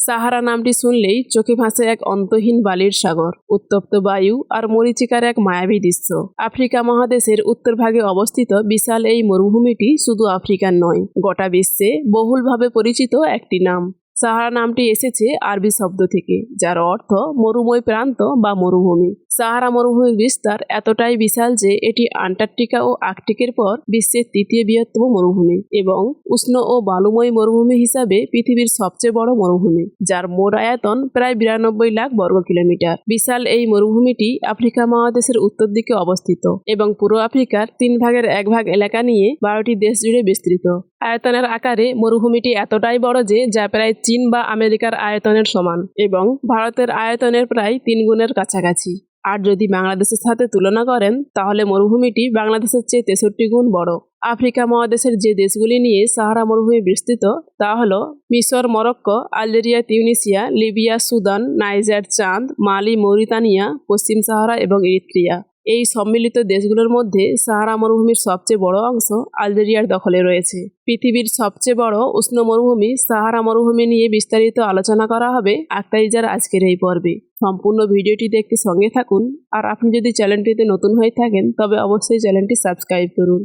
সাহারা নামটি শুনলেই চোখে ভাসে এক অন্তহীন বালির সাগর, উত্তপ্ত বায়ু আর মরিচিকার এক মায়াবী দৃশ্য। আফ্রিকা মহাদেশের উত্তরভাগে অবস্থিত বিশাল এই মরুভূমিটি শুধু আফ্রিকার নয়, গোটা বিশ্বে বহুলভাবে পরিচিত একটি নাম। সাহারা নামটি এসেছে আরবি শব্দ থেকে, যার অর্থ মরুময় প্রান্ত বা মরুভূমি। সাহারা মরুভূমির বিস্তার এতটাই বিশাল যে এটি আন্টার্কটিকা ও আর্কটিকের পর বিশ্বের তৃতীয় বৃহত্তম মরুভূমি এবং উষ্ণ ও বালুময় মরুভূমি হিসাবে পৃথিবীর সবচেয়ে বড় মরুভূমি, যার মোট আয়তন প্রায় বিরানব্বই লাখ বর্গ কিলোমিটার। বিশাল এই মরুভূমিটি আফ্রিকা মহাদেশের উত্তর দিকে অবস্থিত এবং পুরো আফ্রিকার তিন ভাগের এক ভাগ এলাকা নিয়ে বারোটি দেশ জুড়ে বিস্তৃত। আয়তনের আকারে মরুভূমিটি এতটাই বড় যে, যা প্রায় চীন বা আমেরিকার আয়তনের সমান এবং ভারতের আয়তনের প্রায় তিন গুণের কাছাকাছি। আর যদি বাংলাদেশের সাথে তুলনা করেন, তাহলে মরুভূমিটি বাংলাদেশের চেয়ে তেষট্টি গুণ বড়। আফ্রিকা মহাদেশের যে দেশগুলি নিয়ে সাহারা মরুভূমি বিস্তৃত, তা হল মিশর, Morocco, Algeria, Tunisia, Libya, Sudan, Niger, চাঁদ, মালি, মৌরিতানিয়া, পশ্চিম সাহারা এবং ইরিত্রিয়া। এই সম্মিলিত দেশগুলোর মধ্যে সাহারা মরুভূমির সবচেয়ে বড় অংশ আলজেরিয়ার দখলে রয়েছে। পৃথিবীর সবচেয়ে বড় উষ্ণ মরুভূমি সাহারা মরুভূমি নিয়ে বিস্তারিত আলোচনা করা হবে আক্তাইজার আজকের এই পর্বে। সম্পূর্ণ ভিডিওটি দেখতে সঙ্গে থাকুন। আর আপনি যদি চ্যানেলটিতে নতুন হয়ে থাকেন, তবে অবশ্যই চ্যানেলটি সাবস্ক্রাইব করুন।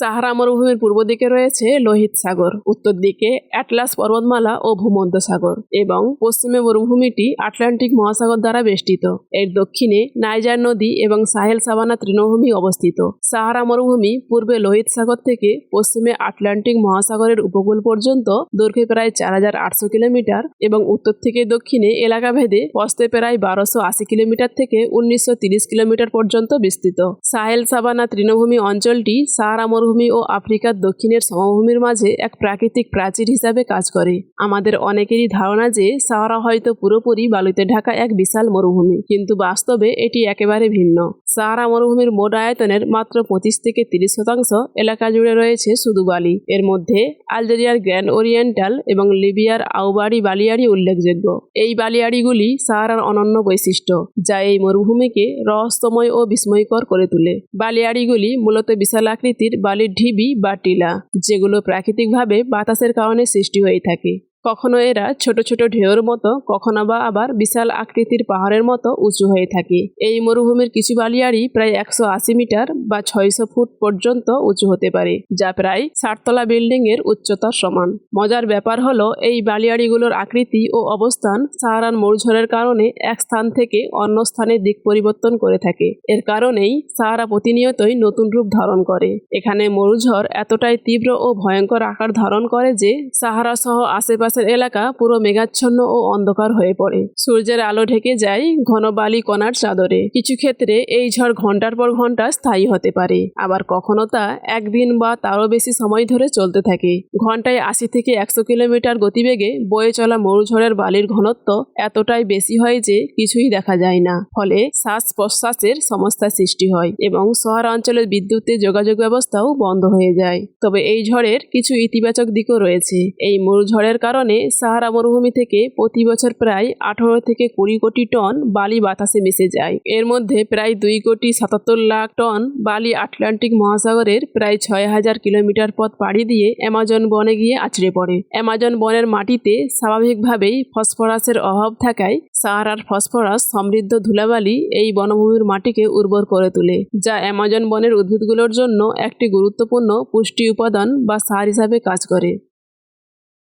সাহারা মরুভূমির পূর্ব দিকে রয়েছে লোহিত সাগর, উত্তর দিকে অ্যাটলাস পর্বতমালা ও ভূমধ্য সাগর এবং পশ্চিমে মরুভূমিটি আটলান্টিক মহাসাগর দ্বারা বেষ্টিত। এর দক্ষিণে নাইজার নদী এবং সাহেল সাবানা তৃণভূমি অবস্থিত। সাহারা মরুভূমি পূর্বে লোহিত সাগর থেকে পশ্চিমে আটলান্টিক মহাসাগরের উপকূল পর্যন্ত দৈর্ঘ্যে প্রায় চার হাজার আটশো কিলোমিটার এবং উত্তর থেকে দক্ষিণে এলাকা ভেদে পস্তে প্রায় বারোশো আশি কিলোমিটার থেকে উনিশশো তিরিশ কিলোমিটার পর্যন্ত বিস্তৃত। সাহেল সাবানা তৃণভূমি অঞ্চলটি সাহারা মরুভূমি ও আফ্রিকার দক্ষিণের সমভূমির মাঝে এক প্রাকৃতিক প্রাচীর হিসাবে কাজ করে। আমাদের অনেকেরই ধারণা যে সাহারা হয়তো পুরোপুরি বালুতে ঢাকা এক বিশাল মরুভূমি, কিন্তু বাস্তবে এটি একেবারে ভিন্ন। সাহারা মরুভূমির মোট আয়তনের মাত্র পঁচিশ থেকে তিরিশ শতাংশ এলাকা জুড়ে রয়েছে শুধু বালি। এর মধ্যে আলজেরিয়ার গ্র্যান্ড ওরিয়েন্টাল এবং লিবিয়ার আউবাড়ি বালিয়াড়ি উল্লেখযোগ্য। এই বালিয়াড়িগুলি সাহারার অনন্য বৈশিষ্ট্য, যা এই মরুভূমিকে রহস্যময় ও বিস্ময়কর করে তোলে। বালিয়াড়িগুলি মূলত বিশাল আকৃতির বালির ঢিবি বা টিলা যেগুলো প্রাকৃতিকভাবে বাতাসের কারণে সৃষ্টি হয়ে থাকে। কখনো এরা ছোট ছোট ঢেউর মতো, কখনো বা আবার বিশাল আকৃতির পাহাড়ের মতো উঁচু হয়ে থাকে। এই মরুভূমির কিছু বালিয়াড়ি প্রায় একশো আশি মিটার বা ছয়শো ফুট পর্যন্ত উঁচু হতে পারে, যা প্রায় ষাটতলা বিল্ডিং এর উচ্চতার সমান। মজার ব্যাপার হলো, এই বালিয়াড়িগুলোর আকৃতি ও অবস্থান সাহারান মরুঝড়ের কারণে এক স্থান থেকে অন্য স্থানে দিক পরিবর্তন করে থাকে। এর কারণেই সাহারা প্রতিনিয়তই নতুন রূপ ধারণ করে। এখানে মরুঝড় এতটাই তীব্র ও ভয়ঙ্কর আকার ধারণ করে যে সাহারা সহ আশেপাশে আশেপাশের এলাকা পুরো মেঘাচ্ছন্ন ও অন্ধকার হয়ে পড়ে। সূর্যের আলো ঢেকে যায় ঘন বালি কণার চাদরে। কিছু ক্ষেত্রে এই ঝড় ঘণ্টার পর ঘণ্টা স্থায়ী হতে পারে। আবার কখনো তা একদিন বা তারও বেশি সময় ধরে চলতে থাকে। ঘন্টায় আশি থেকে একশো কিলোমিটার গতিবেগে বয়ে চলা মরুঝড়ের বালির ঘনত্ব এতটাই বেশি হয় যে কিছুই দেখা যায় না। ফলে শ্বাস প্রশ্বাসের সমস্যার সৃষ্টি হয় এবং শহর শহরাঞ্চলের বিদ্যুতের যোগাযোগ ব্যবস্থাও বন্ধ হয়ে যায়। তবে এই ঝড়ের কিছু ইতিবাচক দিকও রয়েছে। এই মরুঝড়ের কারণে কারণে সাহারা মরুভূমি থেকে প্রতি বছর প্রায় আঠারো থেকে কুড়ি কোটি টন বালি বাতাসে মিশে যায়। এর মধ্যে প্রায় দুই কোটি সাতাত্তর লাখ টন বালি আটলান্টিক মহাসাগরের প্রায় ছয় হাজার কিলোমিটার পথ পাড়ি দিয়ে অ্যামাজন বনে গিয়ে আছড়ে পড়ে। অ্যামাজন বনের মাটিতে স্বাভাবিকভাবেই ফসফরাসের অভাব থাকায় সাহারার ফসফরাস সমৃদ্ধ ধুলাবালি এই বনভূমির মাটিকে উর্বর করে তোলে, যা অ্যামাজন বনের উদ্ভিদগুলোর জন্য একটি গুরুত্বপূর্ণ পুষ্টি উপাদান বা সার হিসাবে কাজ করে।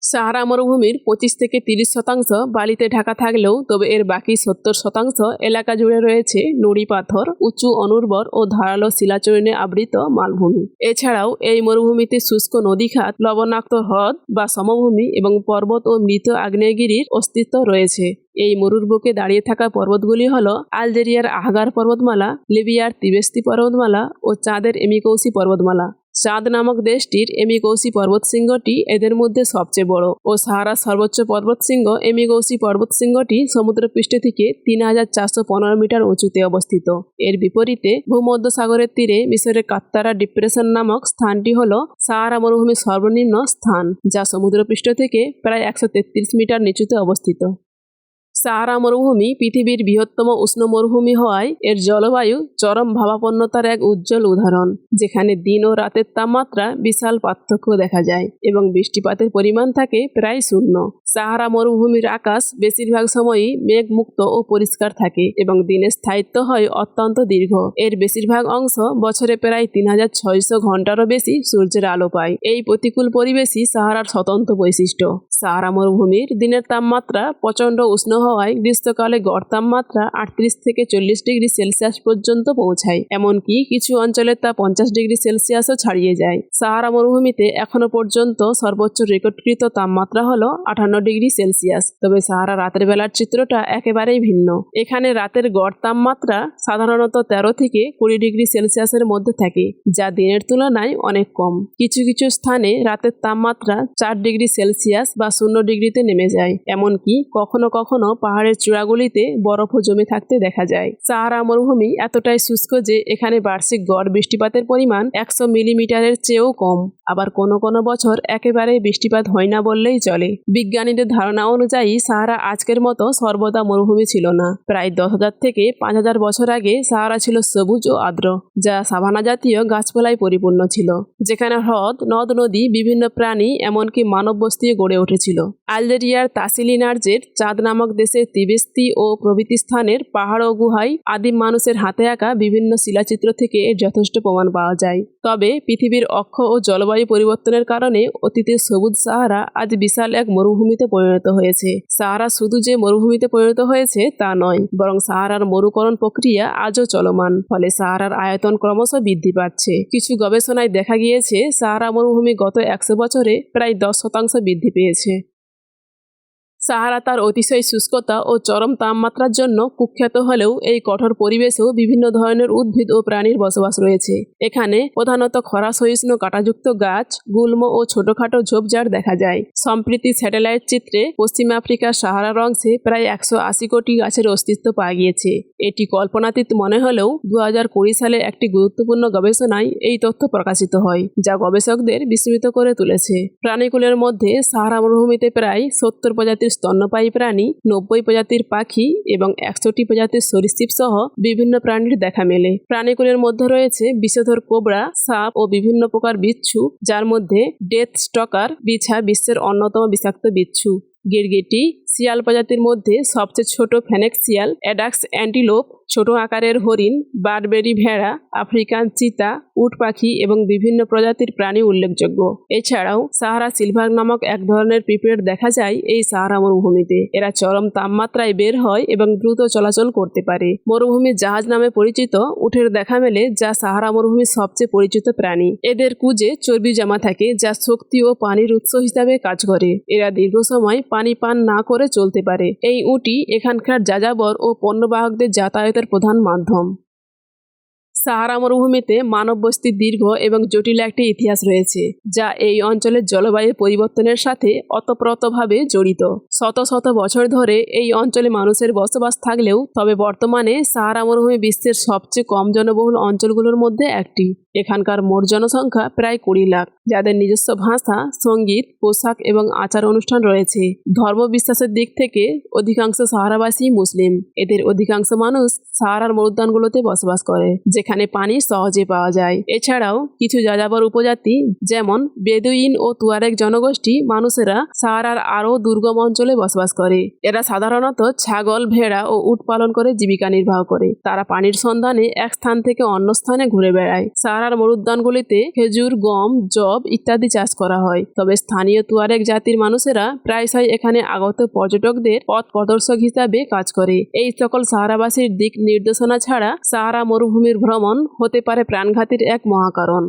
সাহারা মরুভূমির পঁচিশ থেকে তিরিশ শতাংশ বালিতে ঢাকা থাকলেও তবে এর বাকি সত্তর শতাংশ এলাকা জুড়ে রয়েছে নুড়ি পাথর, উঁচু অনুর্বর ও ধারালো শিলাচরণে আবৃত মালভূমি। এছাড়াও এই মরুভূমিতে শুষ্ক নদীখাত লবণাক্ত হ্রদ বা সমভূমি এবং পর্বত ও মৃত আগ্নেয়গিরির অস্তিত্ব রয়েছে। এই মরুর বুকে দাঁড়িয়ে থাকা পর্বতগুলি হল আলজেরিয়ার আহগার পর্বতমালা, লিবিয়ার তিবেস্তি পর্বতমালা ও চাঁদের এমিকৌসি পর্বতমালা। চাঁদ নামক দেশটির এমিকৌসি পর্বতশৃঙ্গটি এদের মধ্যে সবচেয়ে বড় ও সাহারার সর্বোচ্চ পর্বতশৃঙ্গ এমিকৌসি পর্বতশৃঙ্গটি সমুদ্রপৃষ্ঠ থেকে তিন হাজার চারশো পনেরো মিটার উঁচুতে অবস্থিত। এর বিপরীতে ভূমধ্যসাগরের তীরে মিশরের কাত্তারা ডিপ্রেশন নামক স্থানটি হল সাহারা মরুভূমির সর্বনিম্ন স্থান, যা সমুদ্রপৃষ্ঠ থেকে প্রায় একশো তেত্রিশ মিটার নিচুতে অবস্থিত। সাহারা মরুভূমি পৃথিবীর বৃহত্তম উষ্ণ মরুভূমি হওয়ায় এর জলবায়ু চরম ভাবাপন্নতার এক উজ্জ্বল উদাহরণ, যেখানে দিন ও রাতের তাপমাত্রা বিশাল পার্থক্য দেখা যায় এবং বৃষ্টিপাতের পরিমাণ থাকে প্রায় শূন্য। সাহারা মরুভূমির আকাশ বেশিরভাগ সময়ই মেঘমুক্ত ও পরিষ্কার থাকে এবং দিনের স্থায়িত্ব হয় অত্যন্ত দীর্ঘ। এর বেশিরভাগ অংশ বছরে প্রায় তিন হাজার ছয়শো ঘন্টারও বেশি সূর্যের আলো পায়। এই প্রতিকূল পরিবেশই সাহারার স্বতন্ত্র বৈশিষ্ট্য। সাহারা মরুভূমির দিনের তাপমাত্রা প্রচণ্ড উষ্ণ হওয়ায় গ্রীষ্মকালে গড় তাপমাত্রা আটত্রিশ থেকে চল্লিশ ডিগ্রি সেলসিয়াস পর্যন্ত পৌঁছায়, এমনকি কিছু অঞ্চলে তা পঞ্চাশ ডিগ্রি সেলসিয়াসও ছাড়িয়ে যায়। সাহারা মরুভূমিতে এখনও পর্যন্ত সর্বোচ্চ রেকর্ডকৃত তাপমাত্রা হলো আঠান্ন ডিগ্রি সেলসিয়াস, তবে সাহারা রাতের বেলার চিত্রটা একেবারেই ভিন্ন। এখানে রাতের গড় তাপমাত্রা সাধারণত তেরো থেকে কুড়ি ডিগ্রি সেলসিয়াসের মধ্যে থাকে, যা দিনের তুলনায় অনেক কম। কিছু কিছু স্থানে রাতের তাপমাত্রা চার ডিগ্রি সেলসিয়াস বা শূন্য ডিগ্রিতে নেমে যায়। এমনকি কখনো কখনো পাহাড়ের চূড়াগুলিতে বরফও জমে থাকতে দেখা যায়। সাহারা মরুভূমি এতটাই শুষ্ক যে এখানে বার্ষিক গড় বৃষ্টিপাতের পরিমাণ একশো মিলিমিটারের চেয়েও কম। আবার কোনো কোনো বছর একেবারে বৃষ্টিপাত হয় না বললেই চলে। বিজ্ঞানীদের ধারণা অনুযায়ী সাহারা আজকের মতো সর্বদা মরুভূমি ছিল না। প্রায় দশ হাজার থেকে পাঁচ হাজার বছর আগে সাহারা ছিল সবুজ ও আর্দ্র, যা সাভানা জাতীয় গাছপালায় পরিপূর্ণ ছিল। যেখানে হ্রদ, নদ, নদী, বিভিন্ন প্রাণী, এমনকি মানব বস্তিও গড়ে উঠেছিল আলজেরিয়ার তাসিলিনার্জের চাঁদ নামক দেশের তিবেস্তি ও প্রভৃতি স্থানের পাহাড় ও গুহায় আদিম মানুষের হাতে আঁকা বিভিন্ন শিলাচিত্র থেকে এর যথেষ্ট প্রমাণ পাওয়া যায়। তবে পৃথিবীর অক্ষ ও জলবায়ু পরিবর্তনের কারণে অতীতের সবুজ সাহারা আজ বিশাল এক মরুভূমিতে পরিণত হয়েছে। সাহারা শুধু যে মরুভূমিতে পরিণত হয়েছে তা নয়, বরং সাহারার মরুকরণ প্রক্রিয়া আজও চলমান, ফলে সাহারার আয়তন ক্রমশ বৃদ্ধি পাচ্ছে। কিছু গবেষণায় দেখা গিয়েছে, সাহারা মরুভূমি গত একশো বছরে প্রায় দশ শতাংশ বৃদ্ধি পেয়েছে। সাহারা তার অতিশয় শুষ্কতা ও চরম তাপমাত্রার জন্য কুখ্যাত হলেও এই কঠোর পরিবেশেও বিভিন্ন ধরনের উদ্ভিদ ও প্রাণীর বসবাস রয়েছে। এখানে প্রধানত খরা, সহিষ্ণু, কাঁটাযুক্ত গাছ, গুল্ম ও ছোটখাটো ঝোপঝাড় দেখা যায়। সম্প্রীতি স্যাটেলাইট চিত্রে পশ্চিম আফ্রিকার সাহারার অংশে প্রায় একশো আশি কোটি গাছের অস্তিত্ব পাওয়া গিয়েছে। এটি কল্পনাতীত মনে হলেও দু কুড়ি সালে একটি গুরুত্বপূর্ণ গবেষণায় এই তথ্য প্রকাশিত হয়, যা গবেষকদের বিস্মিত করে তুলেছে। প্রাণীকুলের মধ্যে সাহারা মরুভূমিতে প্রায় সত্তর প্রজাতির স্তন্যপায়ী প্রাণী নব্বই প্রজাতির পাখি এবং একশোটি প্রজাতির সরীসৃপ সহ বিভিন্ন প্রাণীর দেখা মেলে। প্রাণীগুলির মধ্যে রয়েছে বিষধর কোবরা, সাপ ও বিভিন্ন প্রকার বিচ্ছু, যার মধ্যে ডেথ স্টকার, বিছা বিশ্বের অন্যতম বিষাক্ত বিচ্ছু। গিরগিটি শিয়াল প্রজাতির মধ্যে সবচেয়ে ছোট ফেনেক শিয়াল, অ্যাডাক্স অ্যান্টিলোপ, ছোট আকারের হরিণ, বারবেরি ভেড়া, আফ্রিকান চিতা, উট পাখি এবং বিভিন্ন প্রজাতির প্রাণী উল্লেখযোগ্য। এছাড়াও সাহারা সিলভার নামক এক ধরনের পিঁপড়ের দেখা যায় এই সাহারা মরুভূমিতে। এরা চরম তাপমাত্রায় বের হয় এবং দ্রুত চলাচল করতে পারে। মরুভূমির জাহাজ নামে পরিচিত, উঠের দেখা মেলে যা সাহারা মরুভূমির সবচেয়ে পরিচিত প্রাণী। এদের কুজে চর্বি জমা থাকে যা শক্তি ও পানির উৎস হিসাবে কাজ করে। এরা দীর্ঘ সময় পানি পান না করে চলতে পারে। এই উটি এখানকার যাযাবর ও পণ্যবাহকদের যাতায়াতের প্রধান মাধ্যম। সাহারা মরুভূমিতে মানব বস্তির দীর্ঘ এবং জটিল একটি ইতিহাস রয়েছে, যা এই অঞ্চলের জলবায়ু পরিবর্তনের সাথে অতপ্রতভাবে জড়িত। শত শত বছর ধরে এই অঞ্চলে মানুষের বসবাস থাকলেও তবে বর্তমানে সাহারা মরুভূমি বিশ্বের সবচেয়ে কম জনবহুল অঞ্চলগুলোর মধ্যে একটি। এখানকার মোট জনসংখ্যা প্রায় কুড়ি লাখ, যাদের নিজস্ব ভাষা, সংগীত, পোশাক এবং আচার অনুষ্ঠান রয়েছে। ধর্ম বিশ্বাসের দিক থেকে অধিকাংশ সাহারাবাসী মুসলিম। এদের অধিকাংশ মানুষ সাহারার মরুদ্যানগুলোতে বসবাস করে, যেখানে পানি সহজে পাওয়া যায়। এছাড়াও কিছু যাযাবর উপজাতি, যেমন বেদুইন ও তুয়ারেক জনগোষ্ঠী, মানুষেরা সাহারার আরও দুর্গম অঞ্চলে বসবাস করে। এরা সাধারণত ছাগল, ভেড়া ও উট পালন করে জীবিকা নির্বাহ করে। তারা পানির সন্ধানে এক স্থান থেকে অন্য স্থানে ঘুরে বেড়ায়। সাহারার মরুদ্যানগুলিতে খেজুর, গম জব ইত্যাদি চাষ করা হয়। তবে স্থানীয় তুয়ারেক জাতির মানুষেরা প্রায়শই এখানে আগত পর্যটকদের পথ প্রদর্শক হিসাবে কাজ করে। এই সকল সাহারাবাসীর দিক নির্দেশনা ছাড়া সাহারা মরুভূমির ভ্রমণ হতে পারে প্রাণঘাতীর এক মহাকারণ।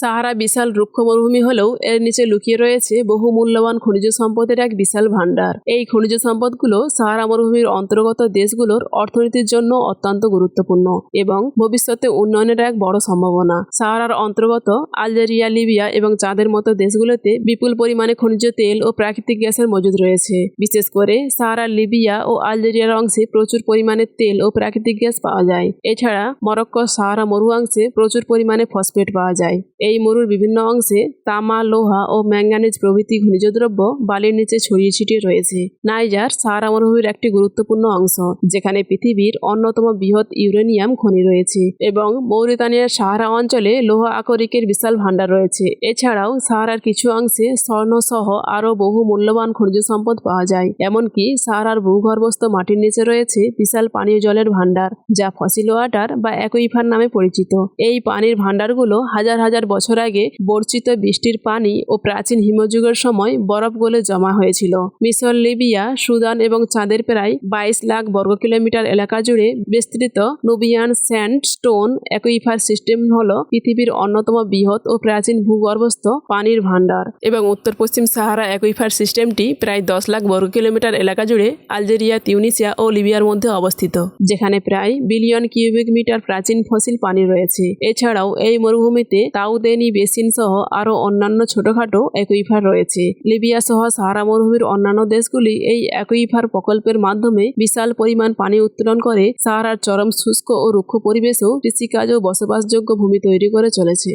সাহারা বিশাল রুক্ষ মরুভূমি হলেও এর নিচে লুকিয়ে রয়েছে বহু মূল্যবান খনিজ সম্পদের এক বিশাল ভাণ্ডার। এই খনিজ সম্পদগুলো সাহারা মরুভূমির অন্তর্গত দেশগুলোর অর্থনীতির জন্য অত্যন্ত গুরুত্বপূর্ণ এবং ভবিষ্যতে উন্নয়নের এক বড় সম্ভাবনা। সাহারার অন্তর্গত আলজেরিয়া, লিবিয়া এবং চাঁদের মতো দেশগুলোতে বিপুল পরিমাণে খনিজ তেল ও প্রাকৃতিক গ্যাসের মজুদ রয়েছে। বিশেষ করে সাহারা, লিবিয়া ও আলজেরিয়ার অংশে প্রচুর পরিমাণে তেল ও প্রাকৃতিক গ্যাস পাওয়া যায়। এছাড়া মরক্কো সাহারা মরু অংশে প্রচুর পরিমাণে ফসফেট পাওয়া যায়। এই মরুর বিভিন্ন অংশে তামা, লোহা ও ম্যাঙ্গানিজ প্রভৃতি খনিজ দ্রব্য বালির নিচে ছড়িয়ে ছিটিয়ে রয়েছে। নাইজার সাহারা মরুভূমির একটি গুরুত্বপূর্ণ অংশ, যেখানে পৃথিবীর অন্যতম বৃহৎ ইউরেনিয়াম খনি রয়েছে এবং মৌরিতানিয়ার সাহারা অঞ্চলে লোহা আকরিকের বিশাল ভাণ্ডার রয়েছে। এছাড়াও সাহারার কিছু অংশে স্বর্ণ সহ আরও বহু মূল্যবান খনিজ সম্পদ পাওয়া যায়, এমনকি সাহারার ভূগর্ভস্থ মাটির নিচে রয়েছে বিশাল পানীয় জলের ভাণ্ডার, যা ফসিল ওয়াটার বা অ্যাকুইফার নামে পরিচিত। এই পানির ভাণ্ডারগুলো হাজার হাজার আগে বর্ষিত বৃষ্টির পানি ও প্রাচীন হিমযুগের সময় বরফ গলে জমা হয়েছিল। মিশর, লিবিয়া, সুদান এবং চাঁদের প্রায় বাইশ লাখ বর্গ কিলোমিটার এলাকা জুড়ে বিস্তৃত Nubian sandstone aquifer system হল পৃথিবীর অন্যতম বৃহৎ ও প্রাচীন ভূগর্ভস্থ পানির ভাণ্ডার এবং উত্তর পশ্চিম সাহারা অ্যাকুইফার সিস্টেমটি প্রায় দশ লাখ বর্গ কিলোমিটার এলাকা জুড়ে আলজেরিয়া, তিউনিসিয়া ও লিবিয়ার মধ্যে অবস্থিত, যেখানে প্রায় বিলিয়ন কিউবিক মিটার প্রাচীন ফসিল পানি রয়েছে। এছাড়াও এই মরুভূমিতে তাউদেনি বেসিন সহ আরও অন্যান্য ছোটখাটো একুইফার রয়েছে। লিবিয়া সহ সাহারা মরুভূমির অন্যান্য দেশগুলি এই একুইফার প্রকল্পের মাধ্যমে বিশাল পরিমাণ পানি উত্তোলন করে, সাহারার চরম শুষ্ক ও রুক্ষ পরিবেশেও কৃষিকাজ ও বসবাসযোগ্য ভূমি তৈরি করে চলেছে।